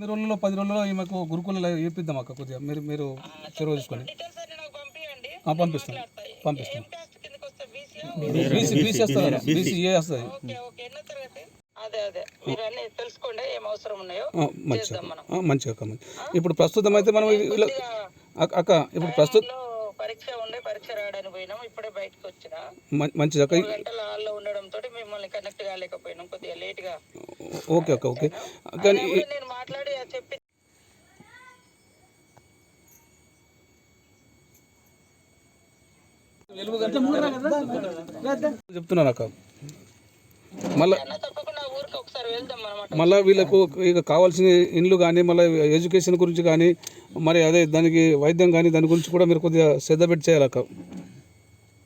ఎనిమిది రోజుల్లో పది రోజుల్లో ఈమెకు గురుకులలో వేపిద్దాం అక్క కొద్దిగా. మీరు మీరు చొరవ తీసుకొని డీటెయిల్స్ అన్ని నాకు పంపించండి ఆ, పంపిస్తాం. పంపిస్తాం. ఏం క్యాస్ట్ కిందకి వస్తే బీసీ. బీసీ వస్తుంది బీసీ ఏ వస్తుంది? Okay okay. ఎన్నో తరగతి? అదే అదే. మీరు అన్ని తెలుసుకోండి ఏం అవసరం ఉన్నాయో ఆ, మంచిగా చేద్దాం మనం. ఆ, మంచిగా అక్క మంచి ఇప్పుడు ప్రస్తుతం అయితే మనం అక్క- ఇప్పుడు ప్రస్తుతం పరీక్ష ఉండే పరీక్ష రాయడానికి పోయినాం ఇప్పుడే బయటకు వచ్చిన. మంచిది అక్క. గంటల హాల్లో ఉండడం తోటి మిమ్మల్ని కనెక్ట్ కాలేకపోయినాం కొద్దిగా లేట్గా ఓకే అక్క ఓకే. కానీ నేను మాట్లాడి అది చెప్పి చెప్తున్నాను అక్క. మళ్ళీ అన్న తప్పకుండా ఊరికి ఒకసారి వెళ్దాం అనమాట మళ్ళీ వీళ్ళకు ఇక కావాల్సిన ఇండ్లు కానీ మళ్ళీ ఎడ్యుకేషన్ గురించి కానీ మరి అదే దానికి వైద్యం కానీ దాని గురించి కూడా మీరు కొద్దిగా శ్రద్ధ పెట్టి చేయాలి అక్క.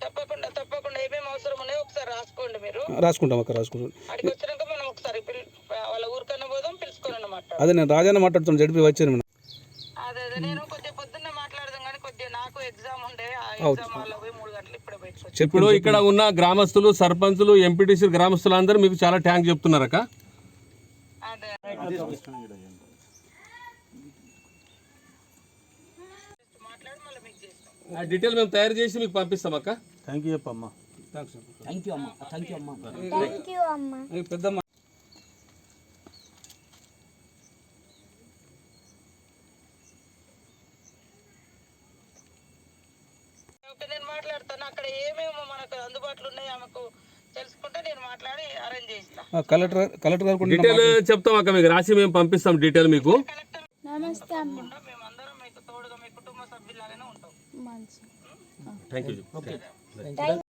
తప్పకుండా రాసుకుంటాం అక్క రాసుకుంటాం. అదే నేను రాజాన్న మాట్లాడుతున్నాను జడిపి వచ్చాను అదే అదే నేను కొద్దిగా పొద్దున్న మాట్లాడదాం కానీ కొద్దిగా నాకు ఎగ్జామ్ ఉండే ఆ ఎగ్జామ్ వల్ల పోయి మూడు గంటలు ఇప్పుడే బయటకు వచ్చి. ఇప్పుడు ఇక్కడ ఉన్న గ్రామస్తులు సర్పంచులు ఎంపీటీసీ గ్రామస్తులు అందరూ మీకు చాలా ట్యాంక్ చెప్తున్నారక్క. అదే. మాట్లాడి మళ్ళీ మీకు చేస్తాం ఆ డీటెయిల్ మేము తయారు చేసి మీకు పంపిస్తాం అక్క థ్యాంక్ యూ చెప్పమ్మా థ్యాంక్స్ థ్యాంక్ యూ అమ్మా. థ్యాంక్ యూ అమ్మా. థ్యాంక్ యూ అమ్మ. పెద్దమ్మ. మాట్లాడతాను. అక్కడ ఏమేమి మనకు అందుబాటులో ఉన్నాయి ఆమెకు తెలుసుకుంటే నేను మాట్లాడి అరేంజ్ చేయిస్తా. ఆ, కలెక్టర్ కలెక్టర్ గారు డీటెయిల్ చెప్తాం అక్క మీకు రాసి మేము పంపిస్తాం డీటెయిల్ మీకు. కలెక్టర్ నమస్తే అమ్మ. మేమందరం మీకు తోడుగా మీ కుటుంబ సభ్యులాగానే ఉంటాం. మంచి థ్యాంక్ యూ